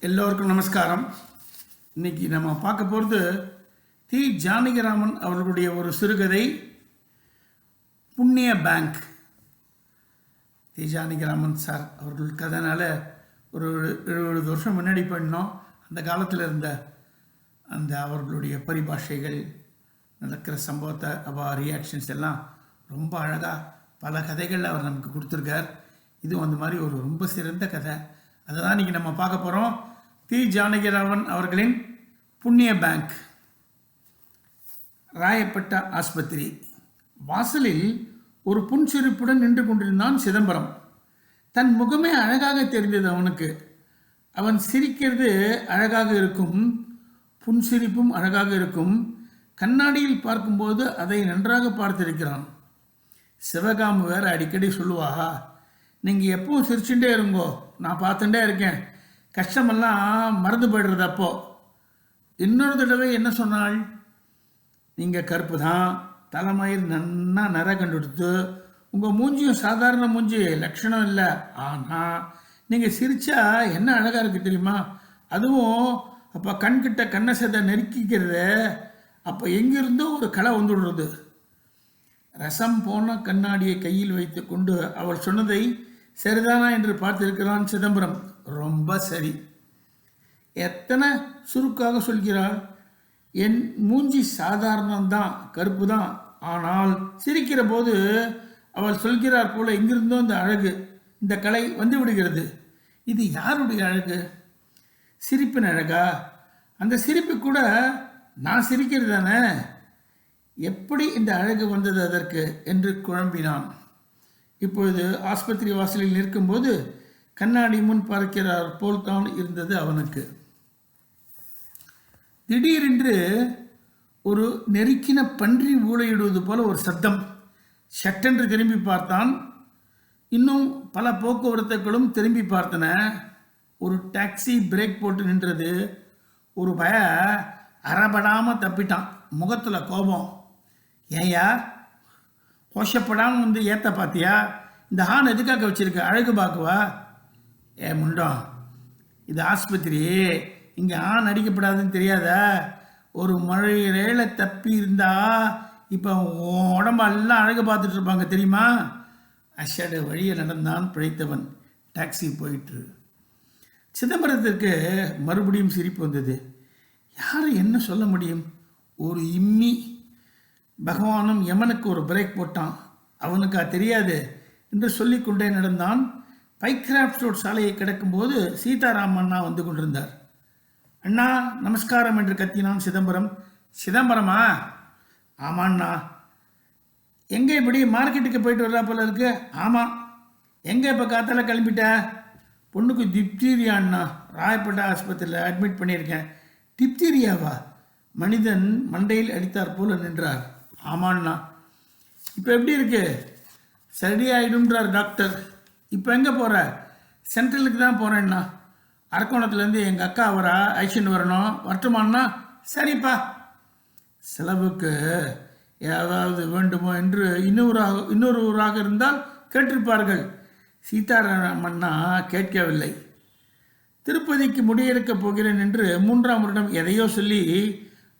எல்லோருக்கும் நமஸ்காரம். இன்னைக்கு நம்ம பார்க்க போகிறது தி ஜானகிராமன் அவர்களுடைய ஒரு சிறுகதை புண்ணிய பேங்க். தி ஜானகிராமன் சார் அவர்கள் கதைனால ஒரு எழுபது வருஷம் முன்னாடி பண்ணோம் அந்த காலத்தில் இருந்த அந்த அவர்களுடைய பரிபாஷைகள் நடக்கிற சம்பவத்தை அவ ரியாக்ஷன்ஸ் எல்லாம் ரொம்ப அழகாக பல கதைகள் அவர் நமக்கு கொடுத்துருக்கார். இதுவும் அந்த மாதிரி ஒரு ரொம்ப சிறந்த கதை. அதை தான் இன்றைக்கி நம்ம பார்க்க போகிறோம் தி ஜானகிராமன் அவர்களின் புண்ணிய பேங்க் ராயப்பட்ட ஆஸ்பத்திரி. வாசலில் ஒரு புன்சிரிப்புடன் நின்று கொண்டிருந்தான் சிதம்பரம். தன் முகமே அழகாக தெரிந்தது அவனுக்கு. அவன் சிரிக்கிறது அழகாக இருக்கும் புன்சிரிப்பும் அழகாக இருக்கும். கண்ணாடியில் பார்க்கும்போது அதை நன்றாக பார்த்திருக்கிறான். சிவகாமு வேற அடிக்கடி சொல்லுவா நீங்கள் எப்பவும் சிரிச்சுட்டே இருங்கோ நான் பார்த்துட்டே இருக்கேன். கஷ்டமெல்லாம் மறந்து போயிடுறது அப்போ. இன்னொரு தடவை என்ன சொன்னாள்? நீங்கள் கருப்பு தான். தலைமயிர் நன்னா நிற கண்டுடுத்து உங்கள் மூஞ்சியும் சாதாரண மூஞ்சி லட்சணம் இல்லை. ஆனால் நீங்கள் சிரிச்சா என்ன அழகாக இருக்குது தெரியுமா? அதுவும் அப்போ கண்கிட்ட கண்ணை சதை நெருக்கிக்கிறது அப்போ எங்கிருந்தோ ஒரு களை வந்துடுறது ரசம் போன கண்ணாடியை கையில் வைத்து கொண்டு அவள் சொன்னதை சரிதானா என்று பார்த்திருக்கிறான் சிதம்பரம். ரொம்ப சரி. எத்தனை சுருக்காக சொல்கிறாள்? என் மூஞ்சி சாதாரணம்தான் கருப்பு தான் ஆனால் சிரிக்கிற போது அவள் சொல்கிறார் போல எங்கிருந்தோ இந்த அழகு இந்த கலை வந்து விடுகிறது. இது யாருடைய அழகு? சிரிப்பின் அழகா? அந்த சிரிப்பு கூட நான் சிரிக்கிறது தானே? எப்படி இந்த அழகு வந்தது அதற்கு? என்று குழம்பினான். இப்பொழுது ஆஸ்பத்திரி வாசலில் நிற்கும்போது கண்ணாடி முன் பார்க்கிறார் போல்தான் இருந்தது அவனுக்கு. திடீரென்று ஒரு நெருக்கின பன்றி ஊழையிடுவது போல ஒரு சத்தம். சட்டென்று திரும்பி பார்த்தான். இன்னும் பல போக்குவரத்துகளும் திரும்பி பார்த்தன. ஒரு டாக்ஸி பிரேக் போட்டு நின்றது. ஒரு பய அறபடாமல் தப்பிட்டான். முகத்தில் கோபம். ஏயா கோஷப்படாமல் வந்து ஏற்ற பார்த்தியா இந்த ஹான் எதுக்காக வச்சுருக்க? அழகு பார்க்குவா? ஏ முண்டம். இது ஆஸ்பத்திரி. இங்கே ஆண் அடிக்கப்படாதுன்னு தெரியாதா? ஒரு மழையில தப்பி இருந்தா இப்போ உடம்பெல்லாம் அழகு பார்த்துட்டு இருப்பாங்க தெரியுமா? அஷடு வழியை நடந்தான் பிழைத்தவன். டாக்ஸி போயிட்டு சிதம்பரத்திற்கு மறுபடியும் சிரிப்பு வந்தது. யாரை என்ன சொல்ல முடியும்? ஒரு இம்மி பகவானும் யமனுக்கு ஒரு பிரேக் போட்டான். அவனுக்கா தெரியாது. என்று சொல்லிக்கொண்டே நடந்தான். பைக்ராஃப்ட் ரோட் சாலையை கிடக்கும்போது சீதாராம் அண்ணா வந்து கொண்டிருந்தார். அண்ணா நமஸ்காரம் என்று கத்தினான் சிதம்பரம். சிதம்பரமா? ஆமாண்ணா எங்கே இப்படி மார்க்கெட்டுக்கு போயிட்டு வர்றா போல இருக்கு? ஆமாம் எங்கே இப்போ காத்தால கிளம்பிட்ட? பொண்ணுக்கு டிப்தீரியா அண்ணா. ராயப்பேட்டை ஆஸ்பத்திரியில் அட்மிட் பண்ணியிருக்கேன். டிப்தீரியாவா மனிதன் மண்டையில் அடித்தார் போல நின்றார். ஆமாண்ணா. இப்போ எப்படி இருக்கு? சரியாயிடும்ன்றார் டாக்டர். இப்போ எங்கே போகிற சென்ட்ரலுக்கு தான் போகிறேன்னா அரக்கோணத்துலேருந்து எங்கள் அக்கா அவரா ஐஷன் வரணும். வரட்டுமான்னா சரிப்பா. செலவுக்கு ஏதாவது வேண்டுமோ என்று இன்னொருவராக இன்னொருவராக இருந்தால் கேட்டிருப்பார்கள். சீதாராமண்ணா கேட்கவில்லை. திருப்பதிக்கு முடியெடுக்கப் போகிறேன் என்று மூன்றாம் வருடம் எதையோ சொல்லி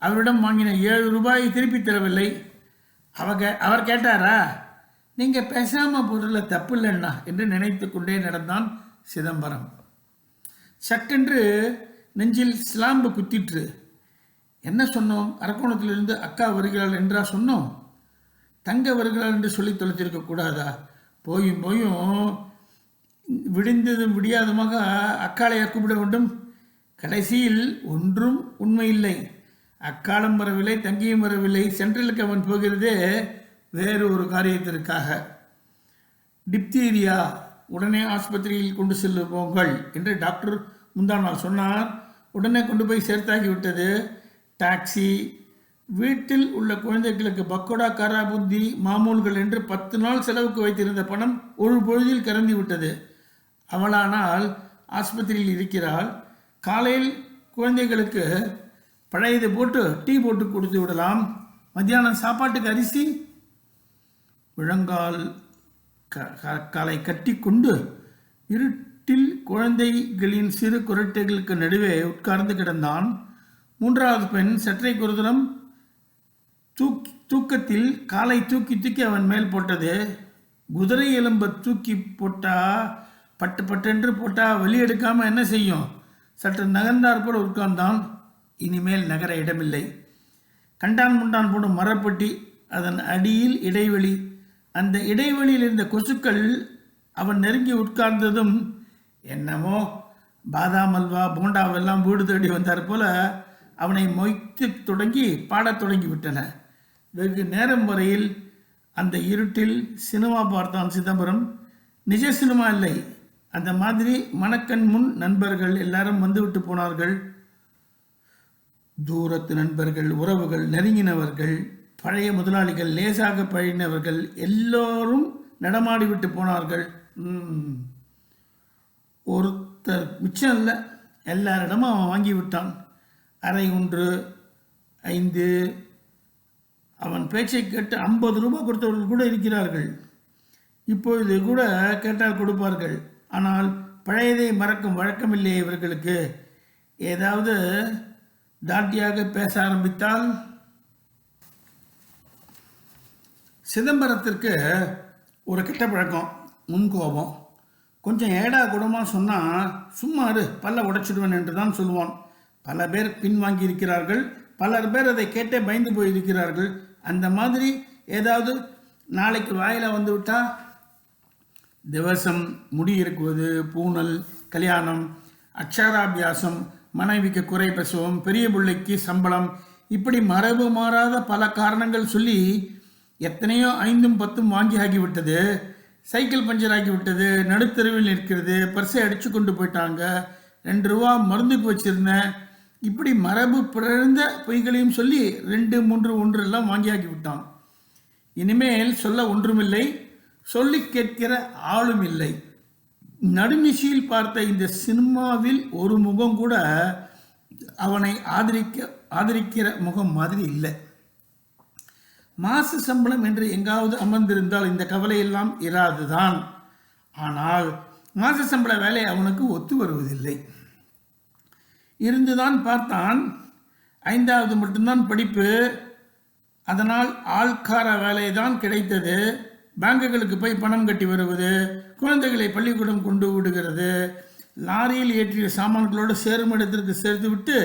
அவரிடம் வாங்கின ஏழு ரூபாயை திருப்பி தரவில்லை. அவங்க அவர் கேட்டாரா? நீங்கள் பேசாமல் பொருளை தப்பு இல்லைண்ணா என்று நினைத்து கொண்டே நடந்தான் சிதம்பரம். சட்டென்று நெஞ்சில் ஸ்லாம்பு குத்திற்று. என்ன சொன்னோம்? அரக்கோணத்திலிருந்து அக்கா வருகிறாள் என்றா சொன்னோம். தங்க வருகிறாள் என்று சொல்லி தொலைச்சிருக்க கூடாதா? போயும் போயும் விடிந்ததும் விடியாதமாக அக்காளையா கூப்பிட வேண்டும்? கடைசியில் ஒன்றும் உண்மையில்லை. அக்காலம் வரவில்லை தங்கியும் வரவில்லை சென்ட்ரலுக்கு அவன் போகிறதே வேறு ஒரு காரியத்திற்காக. டிப்தீரியா உடனே ஆஸ்பத்திரியில் கொண்டு செல்லுவோங்கள் என்று டாக்டர் முந்தா நாள் சொன்னார். உடனே கொண்டு போய் சேர்த்தாகி விட்டது டாக்ஸி வீட்டில் உள்ள குழந்தைகளுக்கு பக்கோடா காராபுந்தி மாமூல்கள் என்று பத்து நாள் செலவுக்கு வைத்திருந்த பணம் ஒரு பொழுதில் கறந்து விட்டது. அவளானால் ஆஸ்பத்திரியில் இருக்கிறாள். காலையில் குழந்தைகளுக்கு பழையதை போட்டு டீ போட்டு கொடுத்து விடலாம். மத்தியானம் சாப்பாட்டுக்கு அரிசி. முழங்கால் க க- காலை கட்டி கொண்டு இருட்டில் குழந்தைகளின் சிறு குரட்டைகளுக்கு நடுவே உட்கார்ந்து கிடந்தான். மூன்றாவது பெண் சற்றை குருதரம். தூக்கி தூக்கத்தில் காலை தூக்கி தூக்கி அவன் மேல் போட்டது. குதிரை எலும்பை தூக்கி போட்டா பட்டு பட்டென்று போட்டா எடுக்காமல் என்ன செய்யும்? சற்று நகர்ந்தார் போல உட்கார்ந்தான். இனிமேல் நகர இடமில்லை. கண்டான் முண்டான் போடும் மரப்பட்டி அதன் அடியில் இடைவெளி. அந்த இடைவெளியில் இருந்த கொசுக்கள் அவன் நெருங்கி உட்கார்ந்ததும் என்னமோ பாதாம் அல்வா போண்டாவெல்லாம் வீடு தேடி வந்தார் போல அவனை மொய்த்து தொடங்கி பாடத் தொடங்கி விட்டன வெகு நேரம் வரையில் அந்த இருட்டில் சினிமா பார்த்தான் சிதம்பரம். நிஜ சினிமா இல்லை. அந்த மாதிரி மணக்கண் முன் நண்பர்கள் எல்லாரும் வந்துவிட்டு போனார்கள். தூரத்து நண்பர்கள் உறவுகள் நெருங்கினவர்கள் பழைய முதலாளிகள் லேசாக பழகினவர்கள் எல்லோரும் நடமாடிவிட்டு போனார்கள். ஒருத்தர் மிச்சம் இல்லை எல்லாரிடமும் அவன் வாங்கி விட்டான் அரை ஒன்று ஐந்து. அவன் பேச்சை கேட்டு ஐம்பது ரூபாய் கொடுத்தவர்கள் கூட இருக்கிறார்கள். இப்பொழுது கூட கேட்டால் கொடுப்பார்கள். ஆனால் பழையதை மறக்கும் வழக்கமில்லை இவர்களுக்கு. ஏதாவது தாட்டியாக பேச ஆரம்பித்தால் சிதம்பரத்திற்கு ஒரு கெட்ட பழக்கம் முன்கோபம் கொஞ்சம் ஏடா குடமாக சொன்னால் சும்மா இரு பல்ல உடைச்சிடுவேன் என்று தான் சொல்லுவான். பல பேர் பின்வாங்கி இருக்கிறார்கள் பலர் பேர் அதை கேட்டே பயந்து போயிருக்கிறார்கள். அந்த மாதிரி ஏதாவது நாளைக்கு வாயில் வந்து விட்டால் திவசம் முடி இருக்குவது பூணல் கல்யாணம் அக்ஷராபியாசம் மனைவிக்கு குறை பிரசவம் பெரிய பிள்ளைக்கு சம்பளம். இப்படி மரபு மாறாத பல காரணங்கள் சொல்லி எத்தனையோ ஐந்தும் பத்தும் வாங்கி ஆகிவிட்டது சைக்கிள் பஞ்சர் ஆகிவிட்டது நடுத்தருவில் நடுத்தெருவில் நிற்கிறது பர்ஸை அடிச்சு கொண்டு போயிட்டாங்க. ரெண்டு ரூபா மருந்துக்கு வச்சிருந்தேன். இப்படி மரபு பிறந்த பொய்களையும் சொல்லி ரெண்டு மூன்று ஒன்று எல்லாம் வாங்கியாக்கி விட்டான் இனிமேல் சொல்ல ஒன்றுமில்லை சொல்லி கேட்கிற ஆளும் இல்லை. நடுநிசையில் பார்த்த இந்த சினிமாவில் ஒரு முகம் கூட அவனை ஆதரிக்க ஆதரிக்கிற முகம் மாதிரி இல்லை. மாசு சம்பளம் என்று எங்காவது அமர்ந்திருந்தால் இந்த கவலையெல்லாம் இராதுதான். ஆனால் மாசு சம்பள வேலை அவனுக்கு ஒத்து வருவதில்லை. இருந்துதான் பார்த்தான். ஐந்தாவது மட்டும்தான் படிப்பு. அதனால் ஆள்கார வேலை தான் கிடைத்தது. பேங்குகளுக்கு போய் பணம் கட்டி வருவது குழந்தைகளை பள்ளிக்கூடம் கொண்டு விடுகிறது. லாரியில் ஏற்றிய சாமான்களோடு சேரும் இடத்திற்கு சேர்த்து விட்டு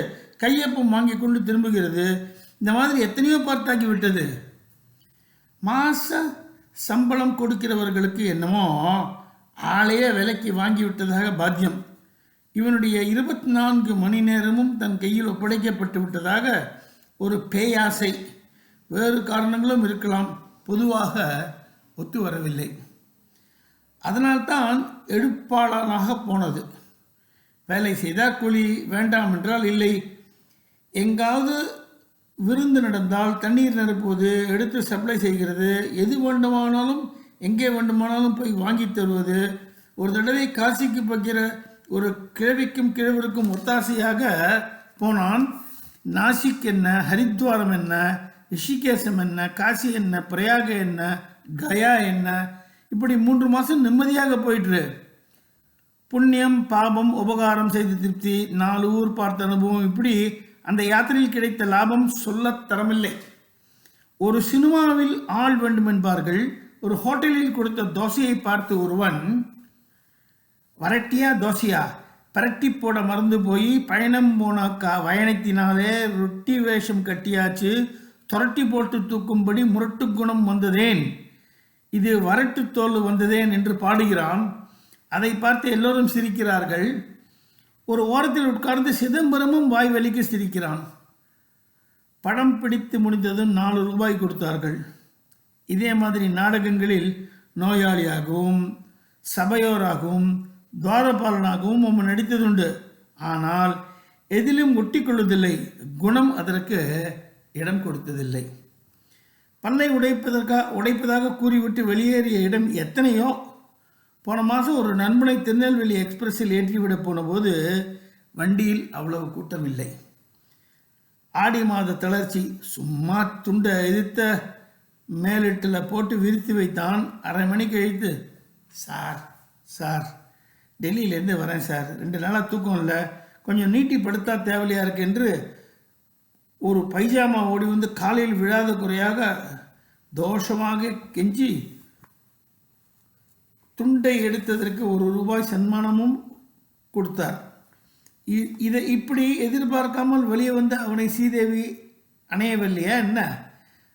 கையொப்பம் வாங்கி கொண்டு திரும்புகிறது. இந்த மாதிரி எத்தனையோ பார்த்தாக்கி விட்டது. மாச சம்பளம் கொடுக்கிறவர்களுக்கு என்னமோ ஆளையே விலைக்கு வாங்கி விட்டதாக பாத்தியம். இவனுடைய இருபத்தி நான்கு மணி நேரமும் தன் கையில் ஒப்படைக்கப்பட்டு விட்டதாக ஒரு பேயாசை. வேறு காரணங்களும் இருக்கலாம். பொதுவாக ஒத்து வரவில்லை அதனால்தான் எடுப்பாளராக போனது. வேலை செய்தால் கூலி வேண்டாம் என்றால் இல்லை. எங்காவது விருந்து நடந்தால் தண்ணீர் நிரப்புவது எடுத்து சப்ளை செய்கிறது எது வேண்டுமானாலும் எங்கே வேண்டுமானாலும் போய் வாங்கி தருவது ஒரு தடவை காசிக்கு போகிற ஒரு கிழவிக்கும் கிழவருக்கும் ஒத்தாசையாக போனான். நாசிக் என்ன ஹரித்வாரம் என்ன ரிஷிகேசம் என்ன காசி என்ன பிரயாக என்ன கயா என்ன? இப்படி மூன்று மாதம் நிம்மதியாக போயிட்டுரு. புண்ணியம் பாபம் உபகாரம் செய்து திருப்தி நாலு ஊர் பார்த்த அனுபவம் இப்படி அந்த யாத்திரையில் கிடைத்த லாபம் சொல்லத் தரமில்லை. ஒரு சினிமாவில் ஆள் வேண்டும் என்பார்கள் ஒரு ஹோட்டலில் கொடுத்த தோசையை பார்த்து ஒருவன் வரட்டியா தோசையா? பரட்டி போட மறந்து போய் பயணம் போனாக்கா கா பயணத்தினாலே ரொட்டி வேஷம் கட்டியாச்சு துரட்டி போட்டு தூக்கும்படி முரட்டு குணம் வந்ததேன். இது வரட்டு தோல் வந்ததேன் என்று பாடுகிறான். அதை பார்த்து எல்லோரும் சிரிக்கிறார்கள். ஒரு ஓரத்தில் உட்கார்ந்து சிதம்பரமும் வாய் வலிக்கு சிரிக்கிறான். படம் பிடித்து முடிந்ததும் நாலு ரூபாய் கொடுத்தார்கள். இதே மாதிரி நாடகங்களில் நோயாளியாகவும் சபையோராகவும் துவாரபாலனாகவும் நம்ம நடித்ததுண்டு. ஆனால் எதிலும் ஒட்டிக்கொள்வதில்லை. குணம் அதற்கு இடம் கொடுத்ததில்லை. பண்ணை உடைப்பதற்காக உடைப்பதாக கூறிவிட்டு வெளியேறிய இடம் எத்தனையோ? போன மாதம் ஒரு நண்பனை திருநெல்வேலி எக்ஸ்பிரஸில் ஏற்றிவிட போனபோது வண்டியில் அவ்வளவு கூட்டம் இல்லை ஆடி மாத தளர்ச்சி சும்மா துண்டை எதிர்த்த மேலிட்டில் போட்டு விரித்து வைத்தான் அரை மணிக்கு எழுத்து சார் சார் டெல்லியிலேருந்து வரேன் சார். ரெண்டு நாளாக தூக்கம் இல்லை. கொஞ்சம் நீட்டி படுத்தா தேவையாக இருக்கு? என்று ஒரு பைஜாமா ஓடி வந்து காலையில் விழாத குறையாக தோஷமாக கெஞ்சி துண்டை எடுத்ததற்கு ஒரு ரூபாய் சன்மானமும் கொடுத்தார். இ- இதை இப்படி எதிர்பார்க்காமல் வெளியே வந்து அவனை சீதேவி அணையவில்லையா என்ன?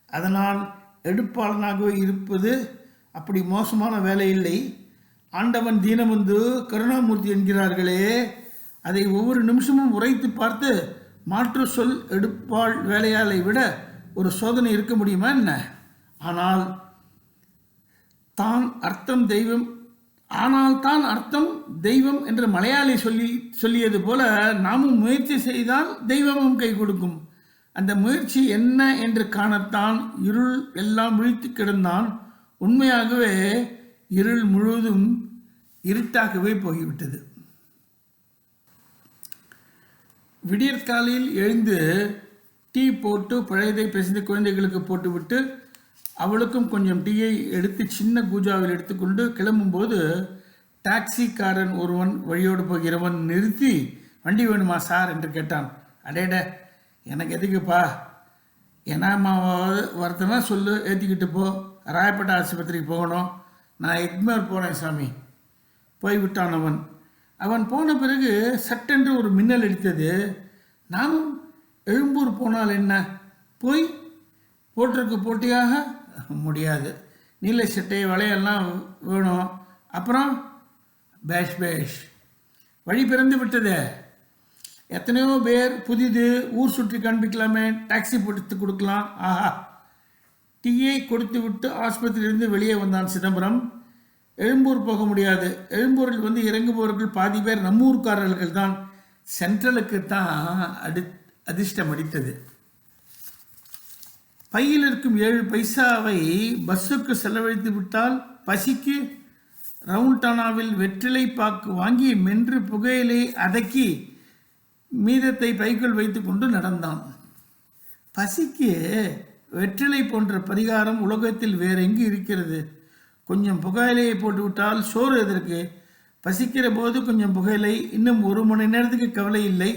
அதனால் எடுப்பாளனாகவே இருப்பது அப்படி மோசமான வேலை இல்லை. ஆண்டவன் தீனமந்து கருணாமூர்த்தி என்கிறார்களே அதை ஒவ்வொரு நிமிஷமும் உரைத்து பார்த்து மாற்று சொல் எடுப்பாள் வேலையாளை விட ஒரு சோதனை இருக்க முடியுமா என்ன? ஆனால் தான் அர்த்தம் தெய்வம் ஆனால் தான் அர்த்தம் தெய்வம் என்று மலையாளி சொல்லி சொல்லியது போல நாமும் முயற்சி செய்தால் தெய்வமும் கை கொடுக்கும். அந்த முயற்சி என்ன என்று காணத்தான் இருள் எல்லாம் விழித்து கிடந்தான். உண்மையாகவே இருள் முழுவதும் இருட்டாகவே போய்விட்டது விடியற்காலையில் எழுந்து டீ போட்டு பழையதை பிசைந்து குழந்தைகளுக்கு போட்டுவிட்டு அவளுக்கும் கொஞ்சம் டீயை எடுத்து சின்ன பூஜாவில் எடுத்துக்கொண்டு கிளம்பும்போது டாக்ஸிக்காரன் ஒருவன் வழியோடு போகிறவன் நிறுத்தி வண்டி வேணுமா சார்? என்று கேட்டான். அடேட எனக்கு எதுக்குப்பா? ஏன்னாமாவது வரதுனா சொல்லு ஏற்றிக்கிட்டு போ. ராயப்பேட்டை ஆஸ்பத்திரிக்கு போகணும். நான் எக்மேர் போனேன் சாமி. போய்விட்டான் அவன். அவன் போன பிறகு சட்டென்று ஒரு மின்னல் அடித்தது. நானும் எழும்பூர் போனால் என்ன? போய் போட்டிருக்கு போட்டியாக? முடியாது. நீல சட்டை வளையெல்லாம் வேணும். அப்புறம் பேஷ் பேஷ். வழி பிறந்து விட்டதே. எத்தனையோ பேர் புதிது ஊர் சுற்றி காண்பிக்கலாமே. டாக்ஸி பிடித்து கொடுக்கலாம். ஆஹா. டீயை கொடுத்து விட்டு ஆஸ்பத்திரியிலிருந்து வெளியே வந்தான் சிதம்பரம். எழும்பூர் போக முடியாது. எழும்பூரில் வந்து இறங்குபவர்கள் பாதி பேர் நம்மூர்காரர்கள் தான். சென்ட்ரலுக்கு தான் அடி அதிர்ஷ்டம் அடித்தது பையில் இருக்கும் ஏழு பைசாவை பஸ்ஸுக்கு செலவழித்து விட்டால் பசிக்கு ரவுண்டானாவில் வெற்றிலை பாக்கு வாங்கி மென்று புகையிலை அதக்கி மீதத்தை பைக்குள் வைத்துக்கொண்டு நடந்தான். பசிக்கு வெற்றிலை போன்ற பரிகாரம் உலகத்தில் வேற எங்கு இருக்கிறது? கொஞ்சம் புகையிலையை போட்டுவிட்டால் சோறு எதற்கு? பசிக்கிற போது கொஞ்சம் புகையிலை இன்னும் ஒரு மணி நேரத்துக்கு கவலை இல்லை.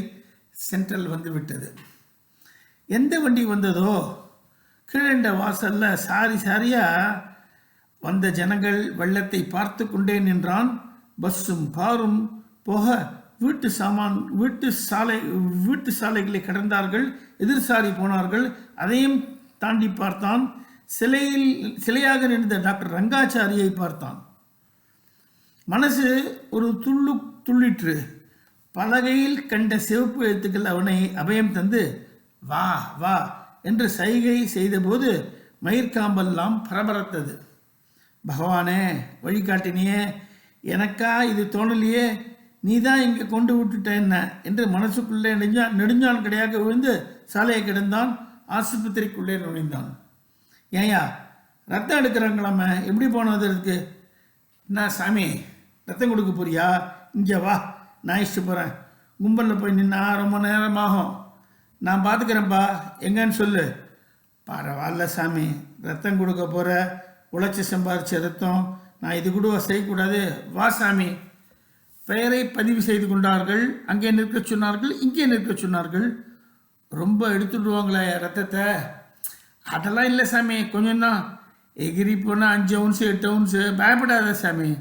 சென்ட்ரல் வந்து விட்டது எந்த வண்டி வந்ததோ? கீழண்ட வாசலில் சாரி சாரியாக வந்த ஜனங்கள் வெள்ளத்தை பார்த்து கொண்டே நின்றான். பஸ்ஸும் பாரும் போக வீட்டு சாமான் வீட்டு சாலை வீட்டு சாலைகளை கடந்தார்கள். எதிர்சாரி போனார்கள். அதையும் தாண்டி பார்த்தான். சிலையில் சிலையாக நின்ற டாக்டர் ரங்காச்சாரியை பார்த்தான். மனசு ஒரு துள்ளு துள்ளிற்று. பலகையில் கண்ட சிவப்பு எழுத்துக்கள் அவனை அபயம் தந்து வா வா என்று சைகை செய்தபோது மயிர்காம்பெல்லாம் பரபரத்தது. பகவானே வழிகாட்டினியே எனக்கா இது தோணலையே? நீ தான் இங்கே கொண்டு விட்டுட்ட என்ன என்று மனசுக்குள்ளே நெடுஞ்சா நெடுஞ்சான் கிடையாக விழுந்து சாலையை கிடந்தான். ஆஸ்பத்திரிக்குள்ளே நுழைந்தான். ஏயா ரத்தம் எடுக்கிறாங்களாம எப்படி போனது இருக்கு என்ன சாமி ரத்தம் கொடுக்க போறியா? இங்கே வா நான் இஷ்ட போகிறேன் கும்பலில் போய் நின்னா ரொம்ப நேரமாகும். நான் பார்த்துக்கிறேன்ப்பா எங்கன்னு சொல்லு. பரவாயில்ல சாமி ரத்தம் கொடுக்க போகிற உழைச்சி சம்பாதிச்ச ரத்தம் நான் இது கூட செய்யக்கூடாது. வா சாமி. பெயரை பதிவு செய்து கொண்டார்கள். அங்கே நிற்க சொன்னார்கள் இங்கே நிற்க சொன்னார்கள். ரொம்ப எடுத்துடுவாங்களே ரத்தத்தை. அதெல்லாம் இல்லை சாமி. கொஞ்சம் தான். எகிரி போனால் அஞ்சு அவுன்ஸு எட்டு அவுன்ஸு பயப்படாத சாமி.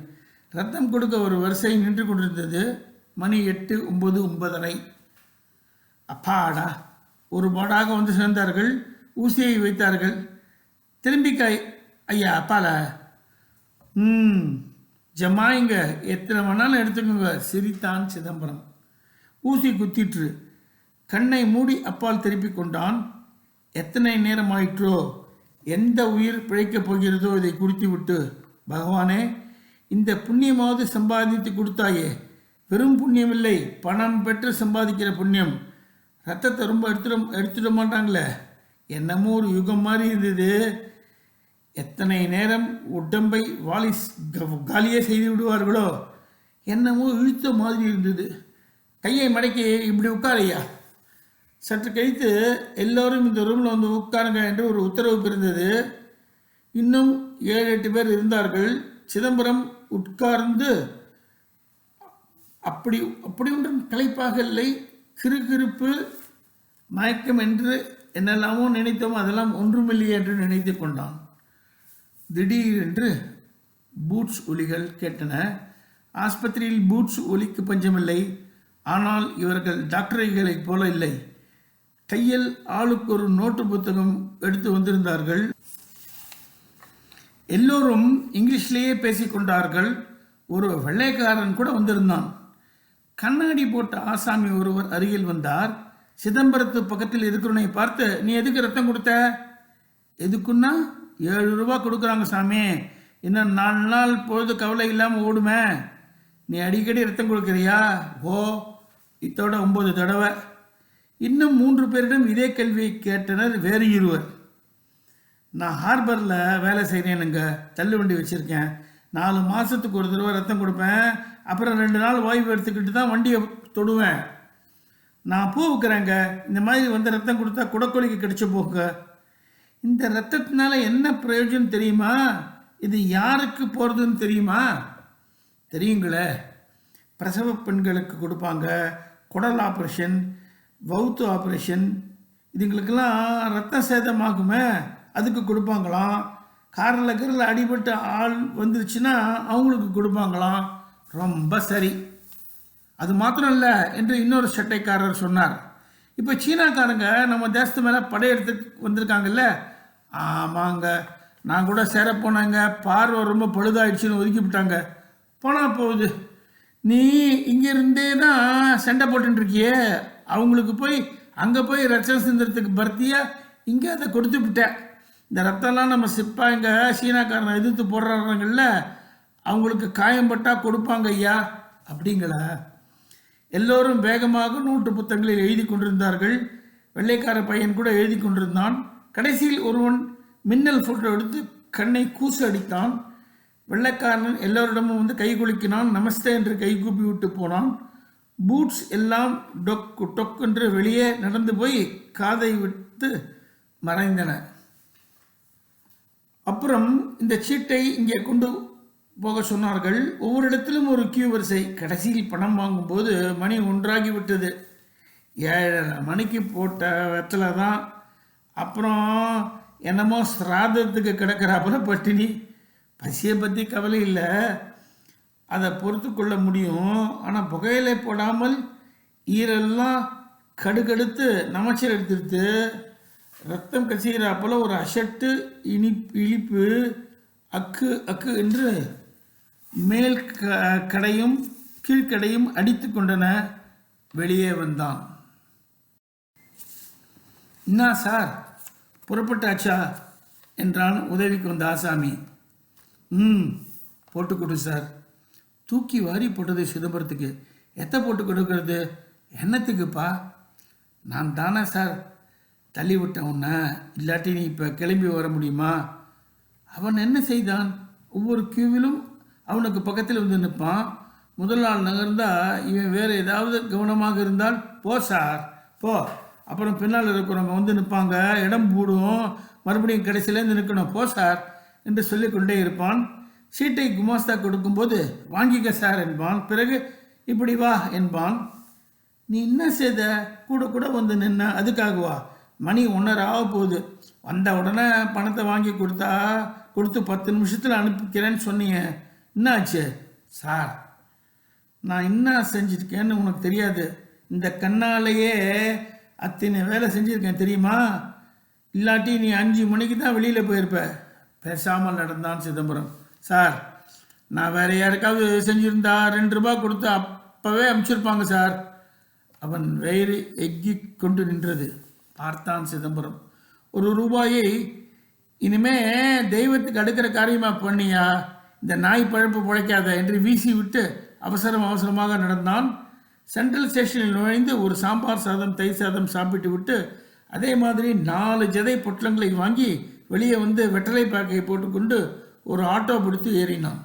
ரத்தம் கொடுக்க ஒரு வரிசை நின்று கொண்டிருந்தது. மணி எட்டு ஒம்பது ஒன்பதரை. அப்பாடா. ஒரு பாடாக வந்து சேர்ந்தார்கள். ஊசியை வைத்தார்கள். திரும்பிக்காய் ஐயா அப்பால. ம். ஜமாயிங்க எத்தனை வேணாலும் எடுத்துக்கோங்க. சிரித்தான் சிதம்பரம். ஊசி குத்திற்று. கண்ணை மூடி அப்பால் திருப்பிக் கொண்டான். எத்தனை நேரம் ஆயிற்றோ எந்த உயிர் பிழைக்கப் போகிறதோ இதை குறித்து விட்டு பகவானே இந்த புண்ணியமாவது சம்பாதித்து கொடுத்தாயே. வெறும் புண்ணியமில்லை பணம் பெற்று சம்பாதிக்கிற புண்ணியம். ரத்தத்தை ரொம்ப எடுத்துட எடுத்துட மாட்டாங்களே. என்னமோ ஒரு யுகம் மாதிரி இருந்தது. எத்தனை நேரம் உடம்பை வாலிஸ் காலியே செய்து விடுவார்களோ. என்னமோ இழுத்த மாதிரி இருந்தது. கையை மடக்கி இப்படி உட்காரையா? சற்று கழித்து எல்லோரும் இந்த ரூமில் வந்து உட்காருங்க என்று ஒரு உத்தரவு பிறந்தது. இன்னும் ஏழு எட்டு பேர் இருந்தார்கள். சிதம்பரம் உட்கார்ந்து அப்படி அப்படி ஒன்றும் களைப்பாக இல்லை. கிறுகிறுப்பு மயக்கம் என்று என்னெல்லாமோ நினைத்தோம் அதெல்லாம் ஒன்றுமில்லையே என்று நினைத்து கொண்டான். திடீரென்று பூட்ஸ் ஒலிகள் கேட்டன. ஆஸ்பத்திரியில் பூட்ஸ் ஒலிக்கு பஞ்சமில்லை. ஆனால் இவர்கள் டாக்டர்களைப் போல இல்லை. கையில் ஆளுக்கு ஒரு நோட்டு புத்தகம் எடுத்து வந்திருந்தார்கள். எல்லோரும் இங்கிலீஷ்லேயே பேசிக்கொண்டார்கள் ஒரு வெள்ளைக்காரன் கூட வந்திருந்தான். கண்ணாடி போட்ட ஆசாமி ஒருவர் அருகில் வந்தார். சிதம்பரத்து பக்கத்தில் இருக்கிறவனை பார்த்து நீ எதுக்கு ரத்தம் கொடுத்த? எதுக்குன்னா ஏழு ரூபா கொடுக்குறாங்க சாமி. இன்னும் நாலு நாள் பொழுது கவலை இல்லாமல் ஓடுமே. நீ அடிக்கடி ரத்தம் கொடுக்குறியா? ஓ இத்தோட ஒம்பது தடவை. இன்னும் மூன்று பேரிடம் இதே கேள்வியை கேட்டனர் வேறு இருவர். நான் ஹார்பரில் வேலை செய்கிறேனுங்க தள்ளு வண்டி வச்சுருக்கேன். நாலு மாதத்துக்கு ஒரு தடவை ரத்தம் கொடுப்பேன். அப்புறம் ரெண்டு நாள் ஓய்வு எடுத்துக்கிட்டு தான் வண்டியை தொடுவேன். நான் பூ வைக்கிறேங்க இந்த மாதிரி வந்து ரத்தம் கொடுத்தா குடக்கொலிக்கு கிடைச்ச போங்க இந்த ரத்தத்தினால என்ன பிரயோஜனம் தெரியுமா? இது யாருக்கு போகிறதுன்னு தெரியுமா? தெரியுங்களே. பிரசவ பெண்களுக்கு கொடுப்பாங்க. குடல் ஆப்ரேஷன் வவுத்து ஆப்ரேஷன். இதுங்களுக்கெல்லாம் ரத்த சேதமாகுமே? அதுக்கு கொடுப்பாங்களாம் காரில் கீரில் அடிபட்ட ஆள் வந்துருச்சுன்னா அவங்களுக்கு கொடுப்பாங்களாம் ரொம்ப சரி. அது மாத்திரம் இல்லை என்று இன்னொரு சட்டைக்காரர் சொன்னார். இப்போ சீனாக்காரங்க நம்ம தேசத்து மேலே படையெடுத்து வந்திருக்காங்கல்ல? ஆமாங்க. நான் கூட சேர போனாங்க. பார்வை ரொம்ப பழுதாயிடுச்சுன்னு ஒதுக்கி விட்டாங்க. போனால் போகுது. நீ இங்கிருந்தே தான் சண்டை போட்டுருக்கியே அவங்களுக்கு போய் அங்கே போய் ரத்தம் சிந்திரத்துக்கு பர்த்தியா இங்கே அதை கொடுத்து விட்டேன். இந்த ரத்தம்லாம் நம்ம சிப்பாங்க சீனாக்காரனை எதிர்த்து போடுறாங்கல்ல அவங்களுக்கு காயம்பட்டா கொடுப்பாங்க ஐயா அப்படிங்களா? எல்லோரும் வேகமாக நூற்று புத்தகங்களில் எழுதி கொண்டிருந்தார்கள். வெள்ளைக்கார பையன் கூட எழுதி கொண்டிருந்தான். கடைசியில் ஒருவன் மின்னல் ஃபோட்டோ எடுத்து கண்ணை கூசு அடித்தான். வெள்ளைக்காரன் எல்லோரிடமும் வந்து கை குலுக்கினான். நமஸ்தே என்று கை கூப்பி விட்டு போனான். பூட்ஸ் எல்லாம் டொக்கு டொக்கென்று வெளியே நடந்து போய் காதை விட்டு மறைந்தன. அப்புறம் இந்த சீட்டை இங்கே கொண்டு போக சொன்னார்கள். ஒவ்வொரு இடத்திலும் ஒரு கியூ வரிசை. கடைசியில் பணம் வாங்கும்போது மணி ஒன்றாகி விட்டது ஏழரை மணிக்கு போட்ட வெத்தலை தான். அப்புறம் என்னமோ சிராதத்துக்கு கிடக்கிறாப்புல பட்டினி. பசியை பற்றி கவலை இல்லை. அதை பொறுத்து கொள்ள முடியும். ஆனால் புகையிலை போடாமல் ஈரெல்லாம் கடுகடுத்து நமச்சல் எடுத்துடுத்து ரத்தம் கசிகிறாப்புல ஒரு அசட்டு இனிப்பு இனிப்பு அக்கு அக்கு என்று மேல் க கடையும் கீழ்க்கடையும் அடித்து கொண்டன வெளியே வந்தான். என்ன சார் புறப்பட்டாச்சா? என்றான் உதவிக்கு வந்த ஆசாமி. ம் போட்டு கொடு சார். தூக்கி வாரி போட்டது சிதம்பரத்துக்கு. எத்தை போட்டு கொடுக்கறது? என்னத்துக்குப்பா? நான் தானே சார். தள்ளி விட்டேன் உன்னை. இல்லாட்டி நீ இப்போ கிளம்பி வர முடியுமா? அவன் என்ன செய்தான்? ஒவ்வொரு கியூவிலும் அவனுக்கு பக்கத்தில் வந்து நிற்பான். முதல் நாள் நகர்ந்தா இவன் வேறு ஏதாவது கவனமாக இருந்தால் போ சார் போ. அப்புறம் பின்னால் இருக்கிறவங்க வந்து நிற்பாங்க. இடம் போடும். மறுபடியும் கடைசியிலேருந்து நிற்கணும். போ சார் என்று சொல்லிக்கொண்டே இருப்பான். சீட்டை குமாஸ்தா கொடுக்கும்போது வாங்கிக்க சார் என்பான். பிறகு இப்படி வா என்பான். நீ என்ன செய்த? கூட கூட வந்து நின்ன அதுக்காகவா மணி ஒன்றரை ஆக போகுது. வந்த உடனே பணத்தை வாங்கி கொடுத்தா கொடுத்து பத்து நிமிஷத்தில் அனுப்பிக்கிறேன்னு சொன்னீங்க என்னாச்சு? சார் நான் என்ன செஞ்சுருக்கேன்னு உனக்கு தெரியாது. இந்த கண்ணாலேயே அத்தனை வேலை செஞ்சுருக்கேன் தெரியுமா? இல்லாட்டி நீ அஞ்சு மணிக்கு தான் வெளியில் போயிருப்ப. பேசாமல் நடந்தான் சிதம்பரம். சார் நான் வேற யாருக்காவது செஞ்சுருந்தா ரெண்டு ரூபா கொடுத்து அப்போவே அமுச்சிருப்பாங்க சார். அவன் வயிறு எக்கி கொண்டு நின்றது. பார்த்தான் சிதம்பரம். ஒரு ரூபாயை இனிமே தெய்வத்துக்கு அடுக்கிற காரியமாக பண்ணியா? இந்த நாய் பழப்பு பிழைக்காத என்று வீசி விட்டு அவசரம் அவசரமாக நடந்தான். சென்ட்ரல் ஸ்டேஷனில் நுழைந்து ஒரு சாம்பார் சாதம் தயிர் சாதம் சாப்பிட்டு விட்டு அதே மாதிரி நாலு ஜதை பொட்டலங்களை வாங்கி வெளியே வந்து வெற்றலை பாக்கையை போட்டுக்கொண்டு ஒரு ஆட்டோ பிடித்து ஏறினான்.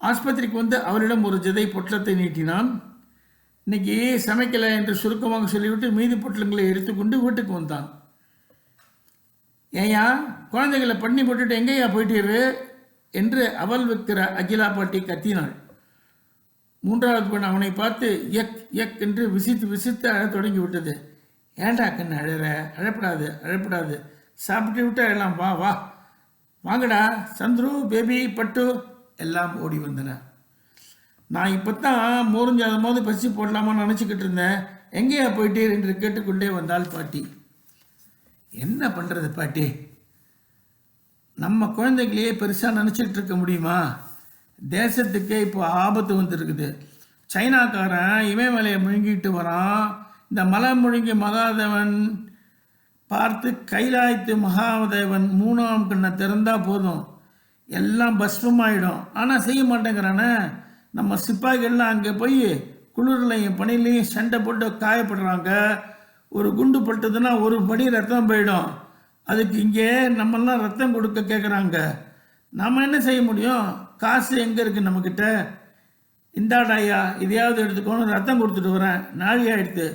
ஆஸ்பத்திரிக்கு வந்து அவரிடம் ஒரு ஜதை பொட்டலத்தை நீட்டினான். இன்னைக்கு சமைக்கலை என்று சுருக்கமாக சொல்லிவிட்டு மீதி பொட்டலங்களை எடுத்துக்கொண்டு வீட்டுக்கு வந்தான். ஏயா குழந்தைகளை பண்ணி போட்டுட்டு எங்கேயா போயிட்டீரு? என்று அவள் வைக்கிற அகிலா பாட்டி கத்தினாள். மூன்றாவது பெண் அவனை பார்த்து எக் எக் என்று விசித்து விசித்து அழ தொடங்கி விட்டது. ஏன்டா கண்ணு அழற? அழப்படாது அழப்படாது. சாப்பிட்டு விட்டு அழலாம். வா வா. வாங்கடா. சந்துரு பேபி பட்டு எல்லாம் ஓடி வந்தன. நான் இப்போ தான் மோரிஞ்சாத போது பசி போடலாமான்னு நினச்சிக்கிட்டு இருந்தேன். எங்கேயா போயிட்டீர் என்று கேட்டுக்கொண்டே வந்தாள் பாட்டி. என்ன பண்ணுறது பாட்டி? நம்ம குழந்தைகளையே பெருசாக நினச்சிட்டு இருக்க முடியுமா? தேசத்துக்கே இப்போ ஆபத்து வந்துருக்குது. சைனாக்காரன் இமயமலையை முழுங்கிட்டு வரான். இந்த மலை முழுங்கி மகாதேவன் பார்த்து கைலாயத்து மகாதேவன் மூணாம் கண்ணை திறந்தா போதும். எல்லாம் பஸ்மமாயிடும். ஆனால் செய்ய மாட்டேங்கிறானே. நம்ம சிப்பாய்கள்லாம் அங்கே போய் குளிர்லையும் பனிலையும் சண்டை போட்டு காயப்படுறாங்க. ஒரு குண்டு பட்டதுன்னா ஒரு படி ரத்தம் போயிடும். அதுக்கு இங்கே நம்மெல்லாம் ரத்தம் கொடுக்க கேட்குறாங்க நம்ம என்ன செய்ய முடியும்? காசு எங்கே இருக்குது நம்மக்கிட்ட இந்தாடாயா இதையாவது எடுத்துக்கோன்னு ரத்தம் கொடுத்துட்டு வரேன். நாழி ஆயிடுத்து.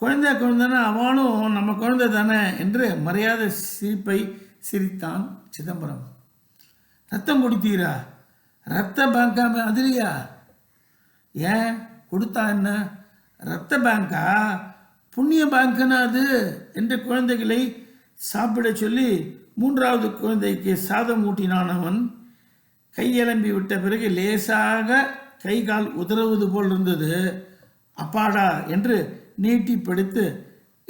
குழந்தை குழந்தைன்னா அவனும் நம்ம குழந்தை தானே என்று மரியாதை சிரிப்பை சிரித்தான் சிதம்பரம். ரத்தம் கொடுத்தீரா? ரத்த பேங்கா அதிரியா ஏன்? கொடுத்தா என்ன? ரத்த பேங்கா புண்ணிய பேங்க்னா அது? என்று குழந்தைகளை சாப்பிட சொல்லி மூன்றாவது குழந்தைக்கு சாதம் ஊட்டினான் அவன். கையெலம்பி விட்ட பிறகு லேசாக கை கால் உதறுவது போல் இருந்தது. அப்பாடா என்று நீட்டி படுத்து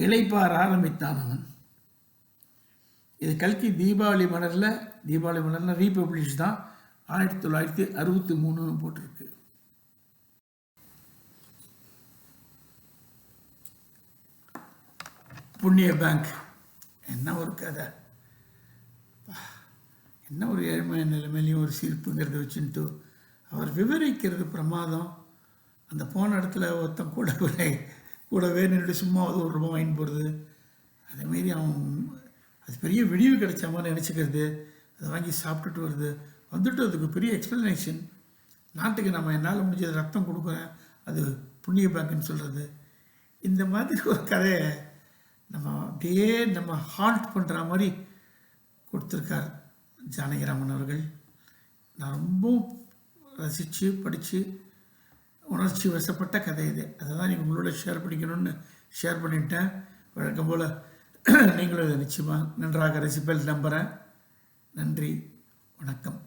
இளைப்பாற ஆரம்பித்தான் அவன். இது கல்கி தீபாவளி மலரில் தீபாவளி மலரில் ரீபப்ளிஷ் தான் ஆயிரத்தி தொள்ளாயிரத்தி அறுபத்தி மூணுன்னு போட்டிருக்கு. புண்ணிய பேங்க் என்ன ஒரு கதை? என்ன ஒரு ஏழ்மை நிலைமையிலையும் ஒரு சிரிப்புங்கிறத வச்சுட்டு அவர் விவரிக்கிறது பிரமாதம். அந்த போன இடத்துல ஒருத்தன் கூட கூடவே கூடவே நின்று சும்மா அது ஒரு ரூபா வாங்கி போகிறது அதேமாரி அவன் அது பெரிய விடிவு கிடைச்ச மாதிரி நினச்சிக்கிறது. அதை வாங்கி சாப்பிட்டுட்டு வருது. வந்துட்டு அதுக்கு பெரிய எக்ஸ்ப்ளனேஷன் நாட்டுக்கு நம்ம என்னால் முடிஞ்சது ரத்தம் கொடுக்குறேன். அது புண்ணிய பேங்க்னு சொல்கிறது இந்த மாதிரி ஒரு கதையை நம்ம அப்படியே நம்ம ஹால்ட் பண்ணுற மாதிரி கொடுத்துருக்கார் ஜானகிராமன் அவர்கள். நான் ரொம்ப ரசித்து படித்து உணர்ச்சி வசப்பட்ட கதை இது. அதை தான் நீங்கள் உங்களோட ஷேர் பண்ணிக்கணும்னு ஷேர் பண்ணிட்டேன். வழக்கம் போல் நீங்களும் இதை நிச்சயமாக நன்றாக ரசிப்பல் நம்புகிறேன் நன்றி. வணக்கம்.